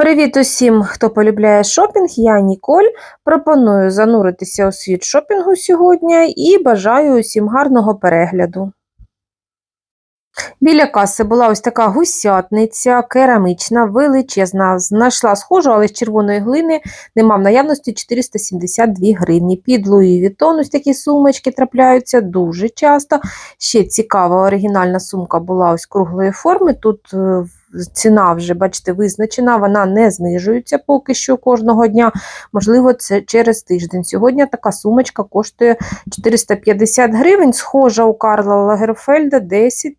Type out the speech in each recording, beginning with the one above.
Привіт усім, хто полюбляє шопінг. Я Ніколь. Пропоную зануритися у світ шопінгу сьогодні і бажаю усім гарного перегляду. Біля каси була ось така гусятниця, керамічна, величезна. Знайшла схожу, але з червоної глини нема в наявності 472 гривні. Під Луї Вітон ось такі сумочки трапляються дуже часто. Ще цікава оригінальна сумка була ось круглої форми. Тут е, ціна вже, бачите, визначена, вона не знижується поки що кожного дня. Можливо, це через тиждень. Сьогодні така сумочка коштує 450 гривень, схожа у Карла Лагерфельда 10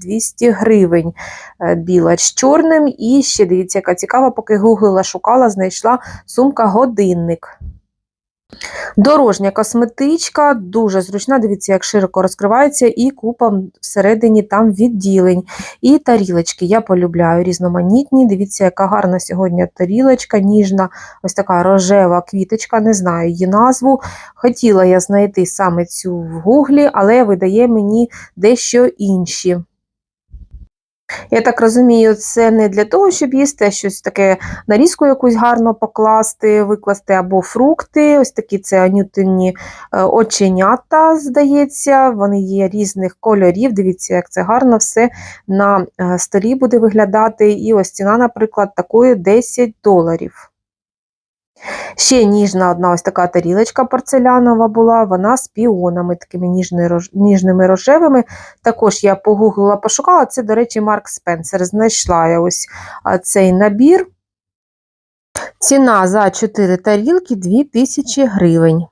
200 гривень е, біла з чорним. І ще дивіться, яка цікава, поки гуглила, шукала, знайшла сумка-годинник. Дорожня косметичка, дуже зручна, дивіться, як широко розкривається, і купа всередині там відділень. І тарілочки я полюбляю різноманітні. Дивіться, яка гарна сьогодні тарілочка, ніжна, ось така рожева квіточка, не знаю її назву. Хотіла я знайти саме цю в гуглі, але видає мені дещо інші. Я так розумію, це не для того, щоб їсти, а щось таке нарізку якусь гарно покласти, викласти або фрукти. Ось такі це анютинні е, оченята, здається, вони є різних кольорів. Дивіться, як це гарно все на е, столі буде виглядати. І ось ціна, наприклад, такої 10 доларів. Ще ніжна одна ось така тарілочка порцелянова була, вона з піонами, такими ніжними рожевими. Також я погуглила, пошукала. Це, до речі, Марк Спенсер. Знайшла я ось цей набір. Ціна за 4 тарілки 2000 гривень.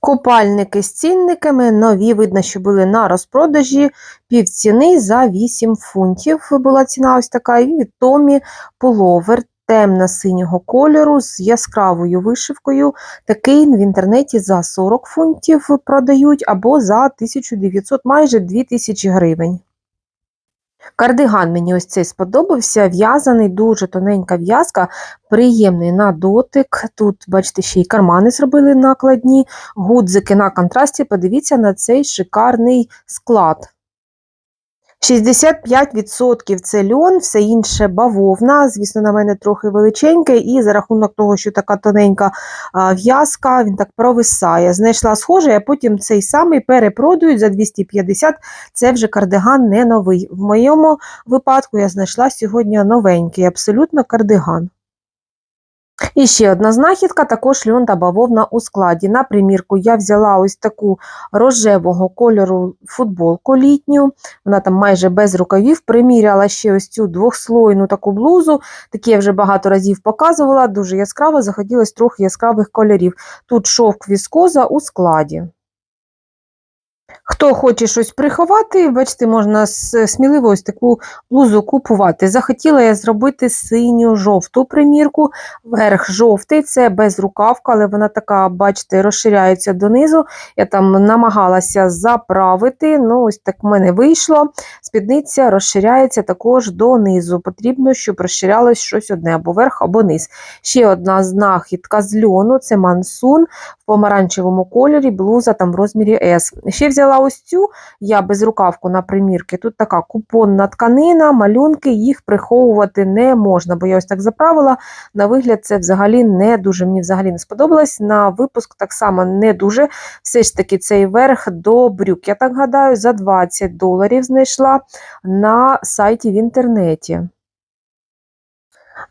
Купальники з цінниками, нові, видно, що були на розпродажі, півціни за 8 фунтів була ціна ось така, і від Томі пуловер темно-синього кольору з яскравою вишивкою. Такий в інтернеті за 40 фунтів продають або за 1900, майже 2000 гривень. Кардиган мені ось цей сподобався, в'язаний, дуже тоненька в'язка, приємний на дотик. Тут, бачите, ще й кармани зробили накладні, гудзики на контрасті. Подивіться на цей шикарний склад. 65% це льон, все інше бавовна. Звісно, на мене трохи величеньке, і за рахунок того, що така тоненька в'язка, він так провисає. Знайшла схоже, а потім цей самий перепродають за 250 це вже кардиган не новий. В моєму випадку я знайшла сьогодні новенький, абсолютно кардиган. І ще одна знахідка, також льон та бавовна у складі. На примірку я взяла ось таку рожевого кольору футболку літню, вона там майже без рукавів. Приміряла ще ось цю двохслойну таку блузу, такі я вже багато разів показувала, дуже яскраво, захотілося трохи яскравих кольорів. Тут шовк віскоза у складі. Хто хоче щось приховати, бачите, можна сміливо ось таку блузу купувати. Захотіла я зробити синю жовту примірку, верх жовтий, це без рукавка, але вона така, бачите, розширяється донизу. Я там намагалася заправити, ну ось так в мене вийшло. Спідниця розширяється також донизу. Потрібно, щоб розширялось щось одне, або верх, або низ. Ще одна знахідка з льону це мансун в помаранчевому кольорі, блуза там в розмірі S. Ще взяла ось цю, я без рукавку на примірки. Тут така купонна тканина, малюнки, їх приховувати не можна, бо я ось так заправила. На вигляд, це взагалі не дуже мені взагалі не сподобалось. На випуск так само не дуже. Все ж таки, цей верх до брюк. Я так гадаю, за 20 доларів знайшла на сайті в інтернеті.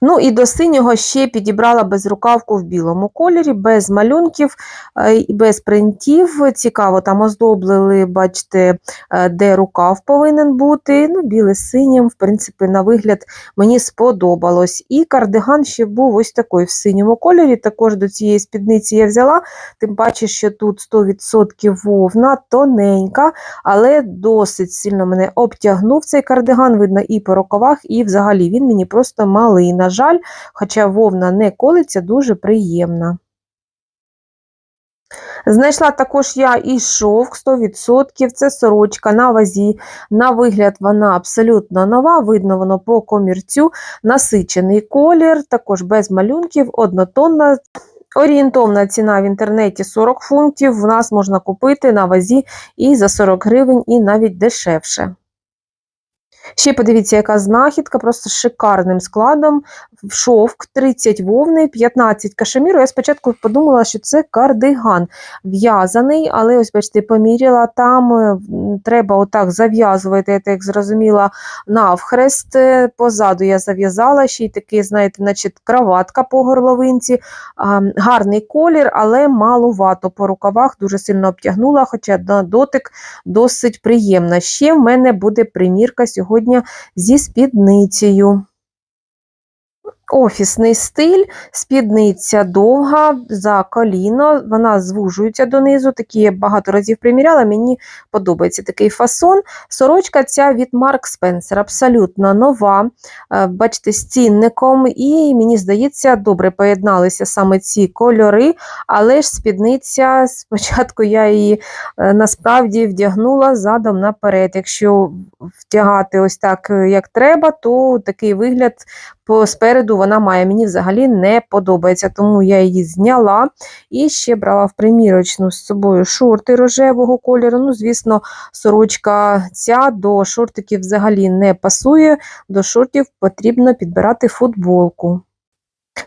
Ну і до синього ще підібрала безрукавку в білому кольорі, без малюнків е, і без принтів. Цікаво, там оздоблили, бачите, е, де рукав повинен бути. Ну, Біле з синім, в принципі, на вигляд мені сподобалось. І кардиган ще був ось такий в синьому кольорі. Також до цієї спідниці я взяла, тим паче, що тут 100% вовна, тоненька, але досить сильно мене обтягнув цей кардиган, видно, і по рукавах, і взагалі він мені просто малий на жаль, хоча вовна не колиться, дуже приємна. Знайшла також я і шовк 100%, це сорочка на вазі. На вигляд, вона абсолютно нова, видно воно по комірцю, насичений колір, також без малюнків, однотонна. Орієнтовна ціна в інтернеті 40 фунтів. В нас можна купити на вазі і за 40 гривень, і навіть дешевше. Ще подивіться, яка знахідка, просто шикарним складом. Шовк 30 вовни, 15 кашеміру. Я спочатку подумала, що це кардиган в'язаний, але ось, бачите, поміряла, там е, треба отак зав'язувати, я так зрозуміла, навхрест. Е, Позаду я зав'язала, ще й такий, знаєте, наче краватка по горловинці. Гарний колір, але малувато по рукавах, дуже сильно обтягнула, хоча дотик досить приємна. Ще в мене буде примірка сьогодні зі спідницею. Офісний стиль, спідниця довга за коліно, вона звужується донизу, такі я багато разів приміряла, мені подобається такий фасон. Сорочка ця від Mark Spencer, абсолютно нова, е, бачите, з цінником, і мені здається, добре поєдналися саме ці кольори, але ж спідниця, спочатку я її е, насправді вдягнула задом наперед. Якщо втягати ось так, е, як треба, то такий вигляд спереду вона має. Мені взагалі не подобається, тому я її зняла і ще брала в примірочну з собою шорти рожевого кольору. Ну, звісно, сорочка ця до шортиків взагалі не пасує. До шортів потрібно підбирати футболку.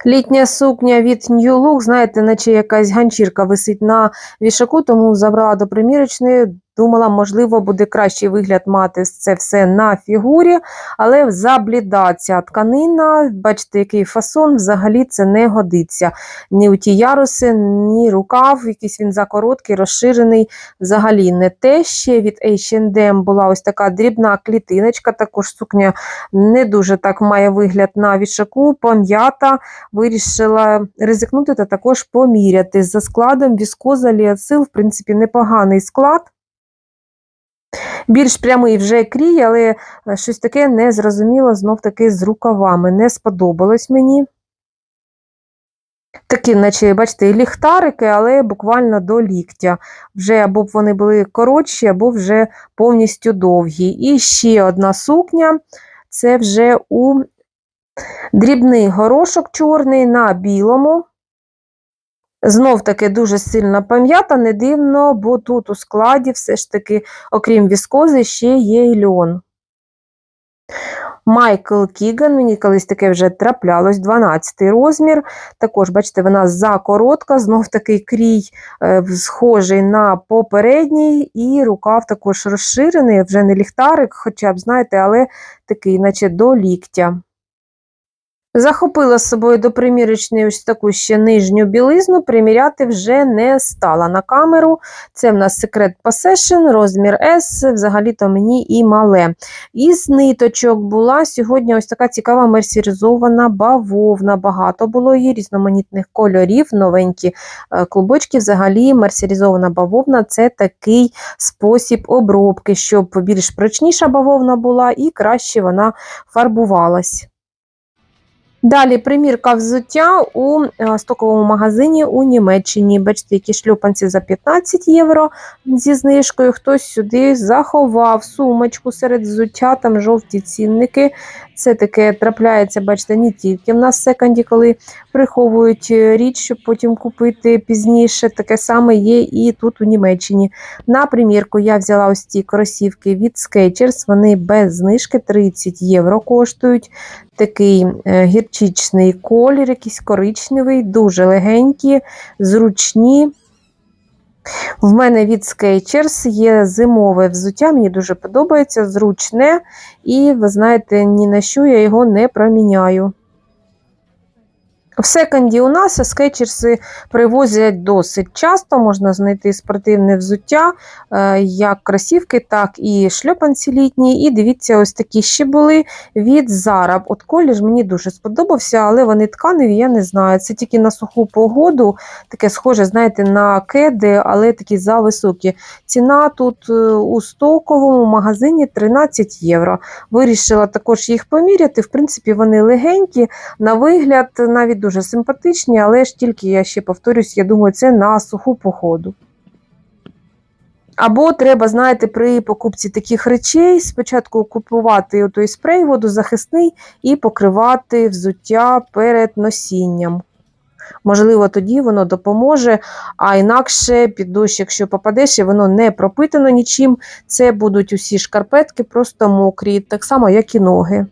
Літня сукня від New Look, знаєте, наче якась ганчірка висить на вішаку, тому забрала до примірочної. Думала, можливо, буде кращий вигляд мати це все на фігурі, але забліда ця тканина, бачите, який фасон, взагалі це не годиться. Ні у ті яруси, ні рукав, якийсь він закороткий, розширений. Взагалі не те. Ще від H&M була ось така дрібна клітиночка, також сукня не дуже так має вигляд на вішаку, пом'ята. Вирішила ризикнути та також поміряти. За складом віскоза ліацил, в принципі, непоганий склад. Більш прямий вже крій, але е, щось таке незрозуміло знов таки з рукавами. Не сподобалось мені. Такі, наче, бачите, ліхтарики, але буквально до ліктя. Вже або б вони були коротші, або вже повністю довгі. І ще одна сукня це вже у дрібний горошок чорний на білому. Знов таки дуже сильно пам'ята, не дивно, бо тут у складі все ж таки, окрім віскози, ще є й льон. Майкл Кіган, мені колись таке вже траплялось, 12 розмір. Також, бачите, вона закоротка, знов такий крій е, схожий на попередній, і рукав також розширений, вже не ліхтарик, хоча б, знаєте, але такий, наче до ліктя. Захопила з собою до примірочної ось таку ще нижню білизну, приміряти вже не стала на камеру. Це в нас Secret Possession, розмір S, взагалі-то мені і мале. Із ниточок була сьогодні ось така цікава мерсеризована бавовна. Багато було її різноманітних кольорів, новенькі е, клубочки. Взагалі, мерсеризована бавовна це такий спосіб обробки, щоб більш прочніша бавовна була і краще вона фарбувалась. Далі примірка взуття у е, стоковому магазині у Німеччині. Бачите, які шльопанці за 15 євро зі знижкою. Хтось сюди заховав сумочку серед взуття, там жовті цінники. Це таке трапляється, бачите, не тільки в нас в секонді, коли приховують е, річ, щоб потім купити пізніше. Таке саме є і тут у Німеччині. На примірку я взяла ось ці кросівки від Skechers, вони без знижки 30 євро коштують. Такий е, гірчичний колір, якийсь коричневий, дуже легенькі, зручні. В мене від Skechers є зимове взуття, мені дуже подобається, зручне, і, ви знаєте, ні на що я його не проміняю. В секонді у нас скетчерси привозять досить часто, можна знайти спортивне взуття, е, як кросівки, так і шльопанці літні. І дивіться, ось такі ще були від Zara. От колір мені дуже сподобався, але вони тканеві, я не знаю. Це тільки на суху погоду, таке схоже, знаєте, на кеди, але такі зависокі. Ціна тут е, у стоковому магазині 13 євро. Вирішила також їх поміряти. В принципі, вони легенькі, на вигляд, навіть дуже симпатичні, але ж тільки я ще повторюсь, я думаю, це на суху походу. Або треба, знаєте, при покупці таких речей спочатку купувати той спрей водозахисний і покривати взуття перед носінням. Можливо, тоді воно допоможе, а інакше під дощ, якщо попадеш, і воно не пропитано нічим, це будуть усі шкарпетки просто мокрі, так само, як і ноги.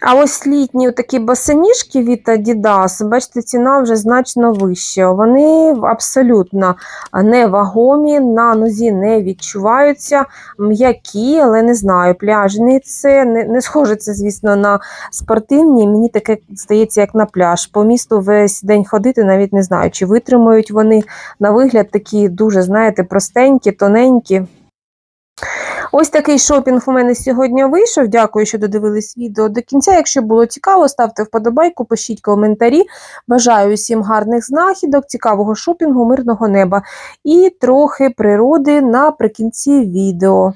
А ось літні такі босоніжки від Adidas, бачите, ціна вже значно вища. Вони абсолютно невагомі, на нозі не відчуваються, м'які, але не знаю, пляжні це не, не схоже це, звісно, на спортивні. Мені таке здається, як на пляж. По місту весь день ходити, навіть не знаю, чи витримують вони на вигляд такі дуже, знаєте, простенькі, тоненькі. Ось такий шопінг у мене сьогодні вийшов. Дякую, що додивились відео до кінця. Якщо було цікаво, ставте вподобайку, пишіть коментарі. Бажаю всім гарних знахідок, цікавого шопінгу, мирного неба і трохи природи наприкінці відео.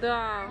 Да.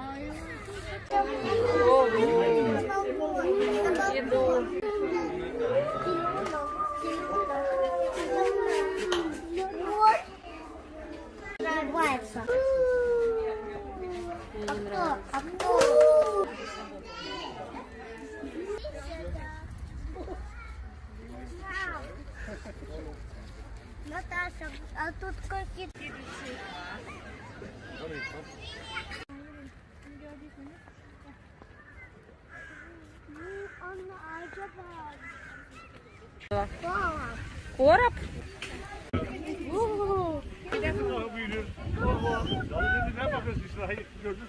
hayır gördün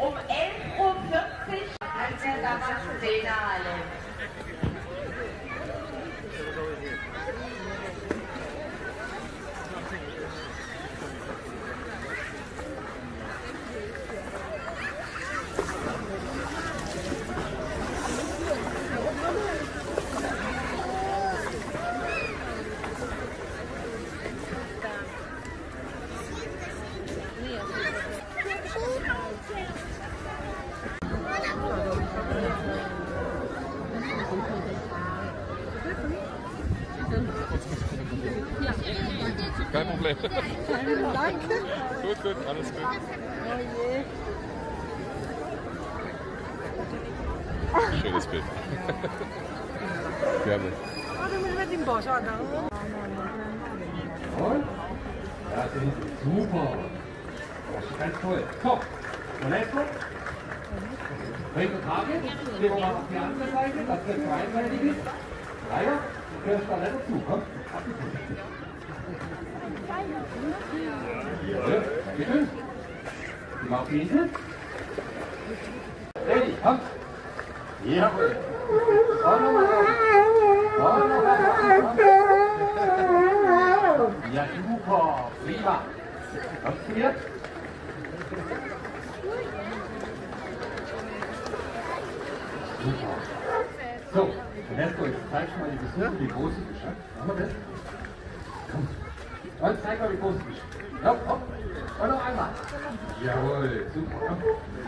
Um 11.40 Uhr als er damals Dena Kein Problem. Danke. gut, gut, alles gut. Schönes Bild. Gerne. Und? Ja. Super. Das ist ganz toll. So, und jetzt noch. Welche Frage? Gehen wir mal auf die andere Seite, dass das zweiseitig ist. Leider, du gehörst da nicht dazu. Komm, ab die Jawohl, Bitte? Die Markise? Fertig, komm! Jawohl! Ja, super! Prima! Kommst du jetzt? Super! So, Ernesto, jetzt zeig schon mal die Besucher, die große Geschäft. Machen wir das? Komm! Und zeig mal, wie groß du bist. Hopp, hopp. Und noch einmal. Jawohl, super.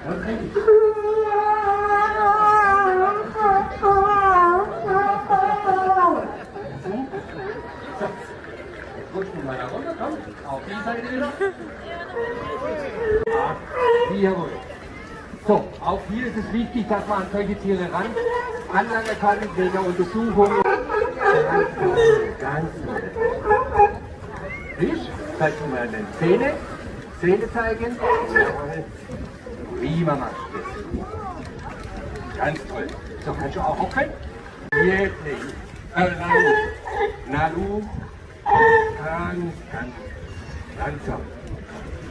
Und trink ich. So. Jetzt rutschen wir mal da runter, komm. Auf die Seite wieder. Ah, Jawohl. So, auch hier ist es wichtig, dass man an solche Tiere ran anlangen kann wegen der Untersuchung. Ganz ganz toll. Siehst, zeig mir mal deine Zähne. Zähne zeigen. Prima machst du das. Ganz toll. So, kannst du auch hocken? Jetzt nicht. Äh, Nalu. Nalu. Ganz, ganz langsam.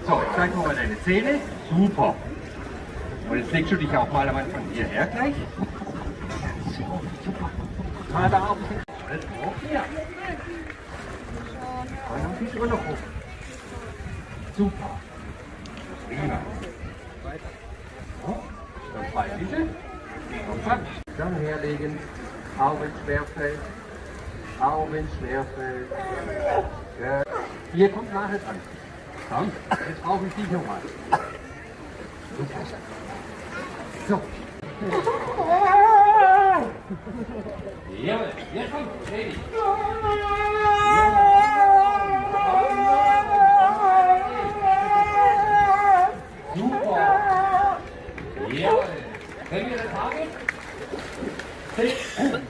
So, zeig mir mal deine Zähne. Super. Und jetzt legst du dich auch mal am Anfang hierher gleich. So, super. Da auf. Alles hoch hier. Dann haben sie auch noch hoch. Super. Prima. Weiter. Oh, dann zwei bitte. Kompakt. Dann herlegen. Augen schwerfällt. Augen schwerfällt. Ja. Hier kommt nachher dran. Komm, jetzt brauche ich dich nochmal. Super. So. Jawohl, jetzt kommt Freddy. Ja. Wenn wir das haben, 10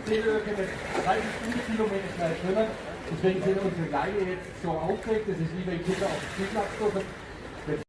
Kilometer, 30 Stundenkilometer schnell schwimmen. Deswegen sind unsere Leine jetzt so aufgeregt. Das ist wie wenn Kinder auf den Spielplatz dürfen.